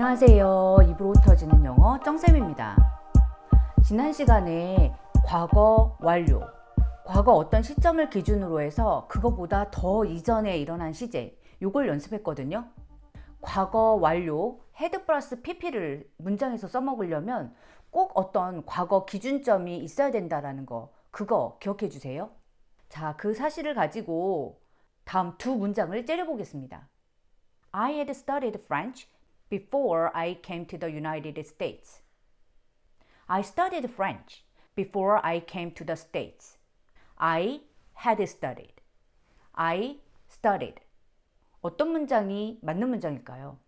안녕하세요. 입으로 터지는 영어 정쌤입니다. 지난 시간에 과거 완료, 과거 어떤 시점을 기준으로 해서 그거보다 더 이전에 일어난 시제, 요걸 연습했거든요. 과거 완료, 헤드 플러스 pp를 문장에서 써먹으려면 꼭 어떤 과거 기준점이 있어야 된다라는 거, 그거 기억해 주세요. 자, 그 사실을 가지고 다음 두 문장을 째려보겠습니다. I had studied French before I came to the United States. I studied French before I came to the States. I had studied. I studied. 어떤 문장이 맞는 문장일까요?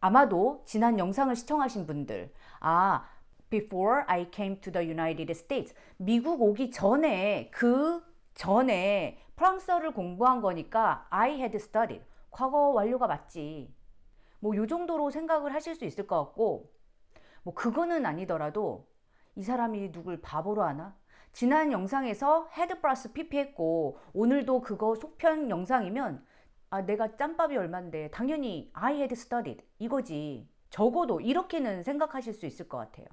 아마도 지난 영상을 시청하신 분들, 아, before I came to the United States. 미국 오기 전에, 그 전에 프랑스어를 공부한 거니까 I had studied. 과거 완료가 맞지. 뭐 요 정도로 생각을 하실 수 있을 것 같고 뭐 그거는 아니더라도 이 사람이 누굴 바보로 하나? 지난 영상에서 헤드 플러스 PP 했고 오늘도 그거 속편 영상이면 아 내가 짬밥이 얼만데 당연히 I had studied 이거지. 적어도 이렇게는 생각하실 수 있을 것 같아요.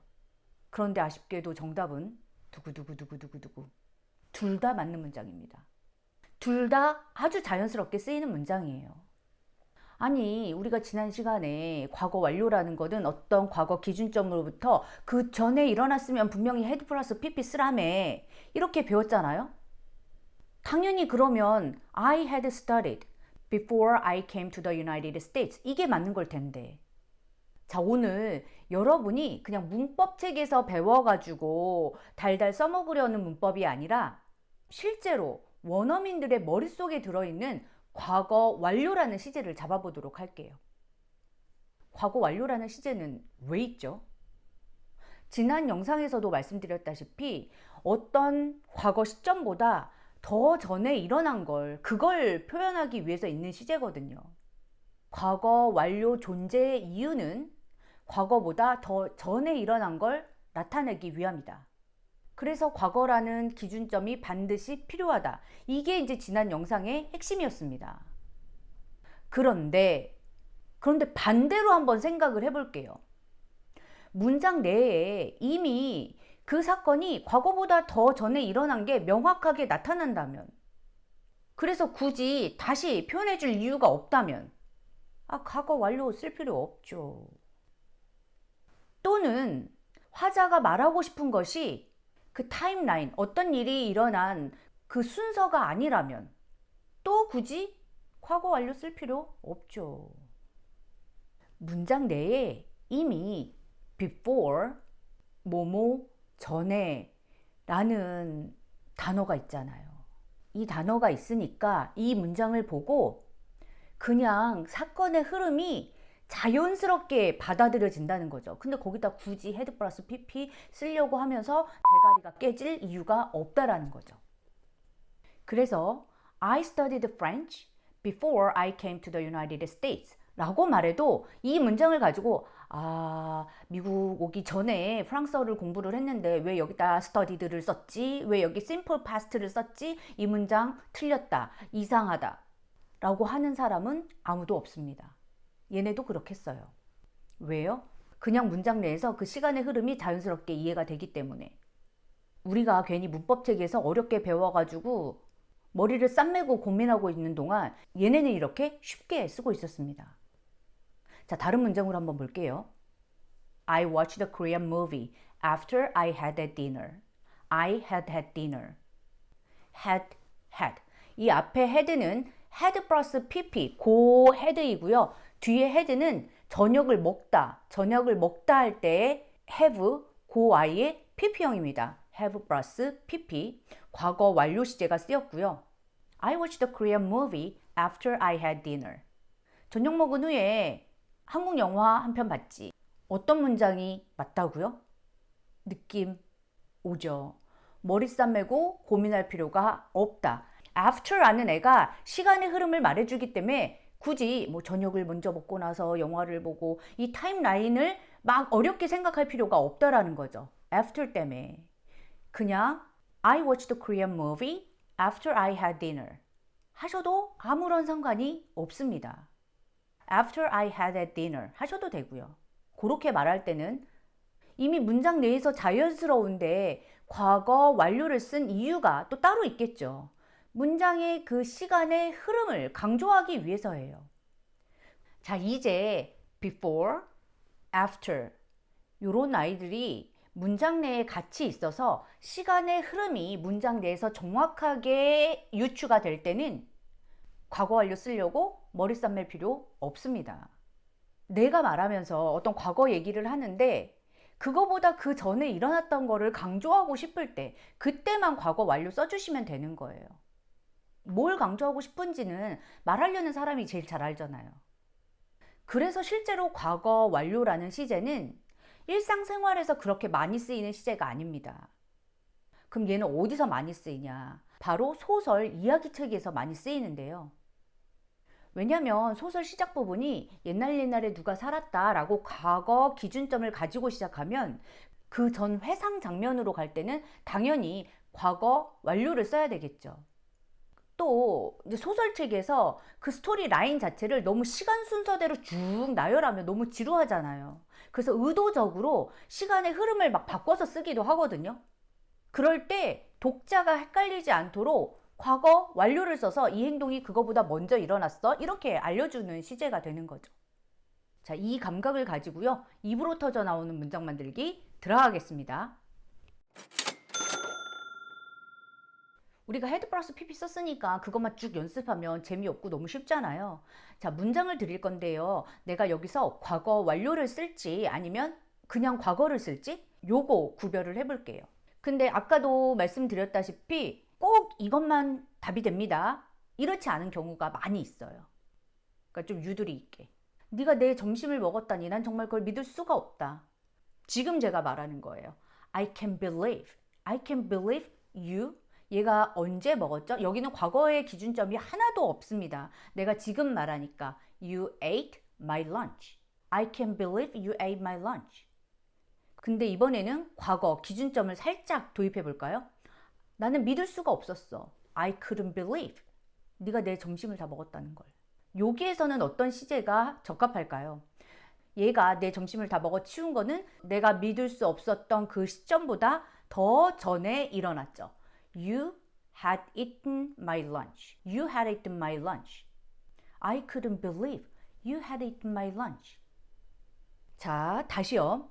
그런데 아쉽게도 정답은 두구두구두구두구두구. 둘 다 맞는 문장입니다. 둘 다 아주 자연스럽게 쓰이는 문장이에요 아니, 우리가 지난 시간에 과거 완료라는 것은 어떤 과거 기준점으로부터 그 전에 일어났으면 분명히 헤드 플러스 PP 쓰라며 이렇게 배웠잖아요? 당연히 그러면 I had studied before I came to the United States 이게 맞는 걸 텐데. 자, 오늘 여러분이 그냥 문법책에서 배워가지고 달달 써먹으려는 문법이 아니라 실제로 원어민들의 머릿속에 들어있는 과거 완료라는 시제를 잡아보도록 할게요. 과거 완료라는 시제는 왜 있죠? 지난 영상에서도 말씀드렸다시피 어떤 과거 시점보다 더 전에 일어난 걸, 그걸 표현하기 위해서 있는 시제거든요. 과거 완료 존재의 이유는 과거보다 더 전에 일어난 걸 나타내기 위함이다. 그래서 과거라는 기준점이 반드시 필요하다. 이게 이제 지난 영상의 핵심이었습니다. 그런데, 그런데 반대로 한번 생각을 해볼게요. 문장 내에 이미 그 사건이 과거보다 더 전에 일어난 게 명확하게 나타난다면, 그래서 굳이 다시 표현해 줄 이유가 없다면, 아, 과거 완료 쓸 필요 없죠. 또는 화자가 말하고 싶은 것이 그 타임라인, 어떤 일이 일어난 그 순서가 아니라면 또 굳이 과거 완료 쓸 필요 없죠. 문장 내에 이미 before, 뭐뭐, 전에 라는 단어가 있잖아요. 이 단어가 있으니까 이 문장을 보고 그냥 사건의 흐름이 자연스럽게 받아들여진다는 거죠. 근데 거기다 굳이 헤드 플러스 PP 쓰려고 하면서 대가리가 깨질 이유가 없다라는 거죠. 그래서 I studied French before I came to the United States 라고 말해도 이 문장을 가지고 아, 미국 오기 전에 프랑스어를 공부를 했는데 왜 여기다 studied를 썼지? 왜 여기 simple past를 썼지? 이 문장 틀렸다. 이상하다. 라고 하는 사람은 아무도 없습니다. 얘네도 그렇겠어요. 왜요? 그냥 문장 내에서 그 시간의 흐름이 자연스럽게 이해가 되기 때문에. 우리가 괜히 문법책에서 어렵게 배워가지고 머리를 쌈매고 고민하고 있는 동안 얘네는 이렇게 쉽게 쓰고 있었습니다. 자, 다른 문장으로 한번 볼게요. I watched a Korean movie after I had had dinner. I had had dinner. had, had. 이 앞에 had는 had 플러스 pp, 고 had이고요. 뒤에 had는 저녁을 먹다, 저녁을 먹다 할때 have, 고 i의 pp형입니다. have 플러스 pp, 과거 완료 시제가 쓰였고요. I watched a Korean movie after I had dinner. 저녁 먹은 후에 한국 영화 한 편 봤지. 어떤 문장이 맞다고요? 느낌 오죠. 머리 싸매고 고민할 필요가 없다. after라는 애가 시간의 흐름을 말해주기 때문에 굳이 뭐 저녁을 먼저 먹고 나서 영화를 보고 이 타임라인을 막 어렵게 생각할 필요가 없다라는 거죠. after 때문에. 그냥 I watched a Korean movie after I had dinner. 하셔도 아무런 상관이 없습니다. after I had a dinner 하셔도 되고요. 그렇게 말할 때는 이미 문장 내에서 자연스러운데 과거 완료를 쓴 이유가 또 따로 있겠죠. 문장의 그 시간의 흐름을 강조하기 위해서예요. 자, 이제 before, after 요런 아이들이 문장 내에 같이 있어서 시간의 흐름이 문장 내에서 정확하게 유추가 될 때는 과거 완료 쓰려고 머리 싸맬 필요 없습니다. 내가 말하면서 어떤 과거 얘기를 하는데 그거보다 그 전에 일어났던 거를 강조하고 싶을 때 그때만 과거 완료 써주시면 되는 거예요. 뭘 강조하고 싶은지는 말하려는 사람이 제일 잘 알잖아요. 그래서 실제로 과거 완료라는 시제는 일상생활에서 그렇게 많이 쓰이는 시제가 아닙니다. 그럼 얘는 어디서 많이 쓰이냐? 바로 소설 이야기책에서 많이 쓰이는데요. 왜냐면 소설 시작 부분이 옛날 옛날에 누가 살았다라고 과거 기준점을 가지고 시작하면 그 전 회상 장면으로 갈 때는 당연히 과거 완료를 써야 되겠죠. 또 소설책에서 그 스토리 라인 자체를 너무 시간 순서대로 쭉 나열하면 너무 지루하잖아요. 그래서 의도적으로 시간의 흐름을 막 바꿔서 쓰기도 하거든요. 그럴 때 독자가 헷갈리지 않도록 과거 완료를 써서 이 행동이 그거보다 먼저 일어났어. 이렇게 알려주는 시제가 되는 거죠. 자, 이 감각을 가지고요. 입으로 터져 나오는 문장 만들기 들어가겠습니다. 우리가 헤드 플러스 PP 썼으니까 그것만 쭉 연습하면 재미없고 너무 쉽잖아요. 자, 문장을 드릴 건데요. 내가 여기서 과거 완료를 쓸지 아니면 그냥 과거를 쓸지 요거 구별을 해볼게요. 근데 아까도 말씀드렸다시피 꼭 이것만 답이 됩니다. 이렇지 않은 경우가 많이 있어요. 그러니까 좀 유두리 있게. 네가 내 점심을 먹었다니 난 정말 그걸 믿을 수가 없다. 지금 제가 말하는 거예요. I can believe. I can believe you. 얘가 언제 먹었죠? 여기는 과거의 기준점이 하나도 없습니다. 내가 지금 말하니까 you ate my lunch. I can believe you ate my lunch. 근데 이번에는 과거 기준점을 살짝 도입해 볼까요? 나는 믿을 수가 없었어. I couldn't believe. 네가 내 점심을 다 먹었다는 걸. 여기에서는 어떤 시제가 적합할까요? 얘가 내 점심을 다 먹어 치운 거는 내가 믿을 수 없었던 그 시점보다 더 전에 일어났죠. You had eaten my lunch. You had eaten my lunch. I couldn't believe you had eaten my lunch. 자, 다시요.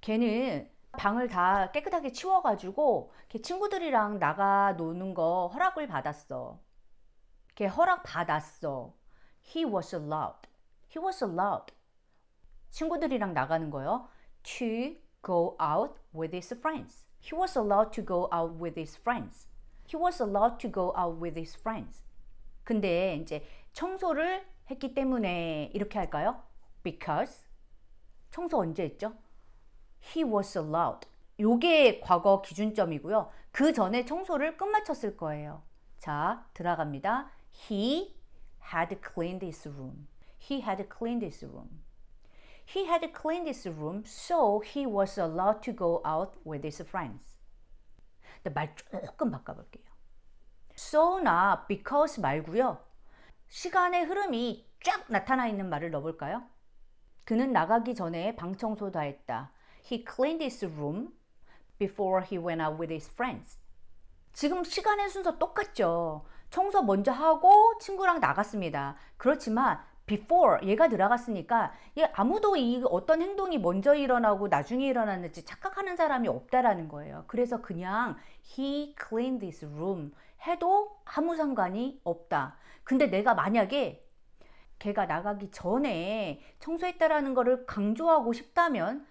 걔는 방을 다 깨끗하게 치워가지고 걔 친구들이랑 나가 노는 거 허락을 받았어. 걔 허락 받았어. He was allowed. He was allowed. 친구들이랑 나가는 거요. To go out with his friends. He was allowed to go out with his friends. He was allowed to go out with his friends. 근데 이제 청소를 했기 때문에 이렇게 할까요? Because 청소 언제 했죠? He was allowed. 요게 과거 기준점이고요. 그 전에 청소를 끝마쳤을 거예요. 자, 들어갑니다. He had cleaned his room. He had cleaned his room. He had cleaned his room, so he was allowed to go out with his friends. 말 조금 바꿔볼게요. so나 because 말고요. 시간의 흐름이 쫙 나타나 있는 말을 넣어볼까요? 그는 나가기 전에 방 청소 다 했다. He cleaned his room before he went out with his friends. 지금 시간의 순서 똑같죠. 청소 먼저 하고 친구랑 나갔습니다. 그렇지만 before 얘가 들어갔으니까 얘 아무도 이 어떤 행동이 먼저 일어나고 나중에 일어났는지 착각하는 사람이 없다라는 거예요. 그래서 그냥 he cleaned his room 해도 아무 상관이 없다. 근데 내가 만약에 걔가 나가기 전에 청소했다라는 거를 강조하고 싶다면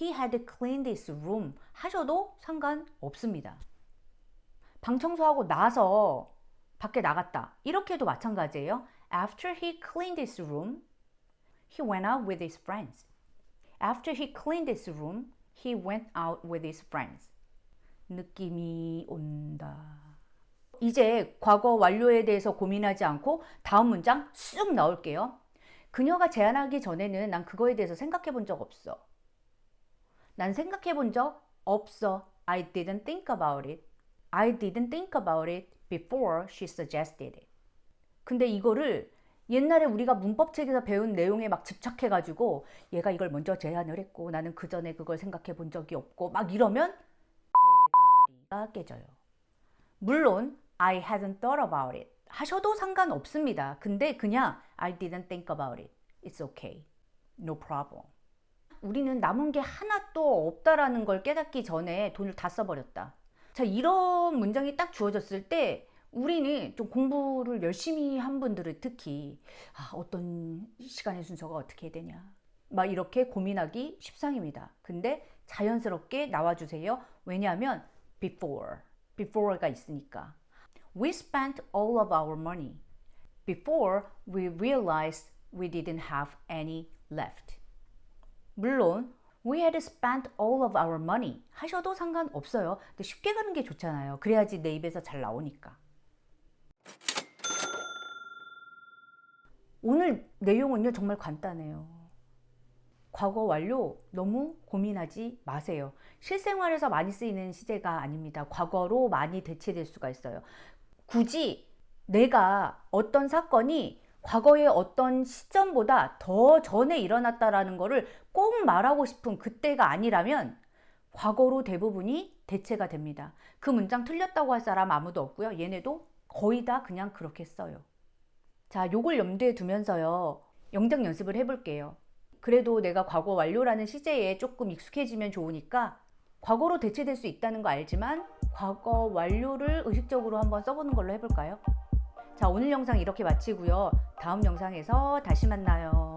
he had cleaned his room 하셔도 상관 없습니다. 방 청소하고 나서 밖에 나갔다. 이렇게도 마찬가지예요. After he cleaned his room, he went out with his friends. After he cleaned his room, he went out with his friends. 느낌이 온다. 이제 과거 완료에 대해서 고민하지 않고 다음 문장 쑥 나올게요. 그녀가 제안하기 전에는 난 그거에 대해서 생각해 본 적 없어. 난 생각해 본 적 없어. I didn't think about it. I didn't think about it before she suggested it. 근데 이거를 옛날에 우리가 문법책에서 배운 내용에 막 집착해가지고 얘가 이걸 먼저 제안을 했고 나는 그 전에 그걸 생각해 본 적이 없고 막 이러면 대가리가 깨져요. 물론 I hadn't thought about it 하셔도 상관없습니다. 근데 그냥 I didn't think about it. It's okay. No problem. 우리는 남은 게 하나도 없다라는 걸 깨닫기 전에 돈을 다 써버렸다. 자, 이런 문장이 딱 주어졌을 때 우리는 좀 공부를 열심히 한 분들은 특히 아, 어떤 시간의 순서가 어떻게 되냐. 막 이렇게 고민하기 십상입니다. 근데 자연스럽게 나와주세요. 왜냐하면 before, before가 있으니까. We spent all of our money before we realized we didn't have any left. 물론 we had spent all of our money 하셔도 상관없어요. 근데 쉽게 가는 게 좋잖아요. 그래야지 내 입에서 잘 나오니까. 오늘 내용은요 정말 간단해요. 과거 완료 너무 고민하지 마세요. 실생활에서 많이 쓰이는 시제가 아닙니다. 과거로 많이 대체될 수가 있어요. 굳이 내가 어떤 사건이 과거의 어떤 시점보다 더 전에 일어났다라는 거를 꼭 말하고 싶은 그때가 아니라면 과거로 대부분이 대체가 됩니다. 그 문장 틀렸다고 할 사람 아무도 없고요. 얘네도 거의 다 그냥 그렇게 써요. 자, 요걸 염두에 두면서요. 영작 연습을 해볼게요. 그래도 내가 과거 완료라는 시제에 조금 익숙해지면 좋으니까 과거로 대체될 수 있다는 거 알지만 과거 완료를 의식적으로 한번 써보는 걸로 해볼까요? 자, 오늘 영상 이렇게 마치고요. 다음 영상에서 다시 만나요.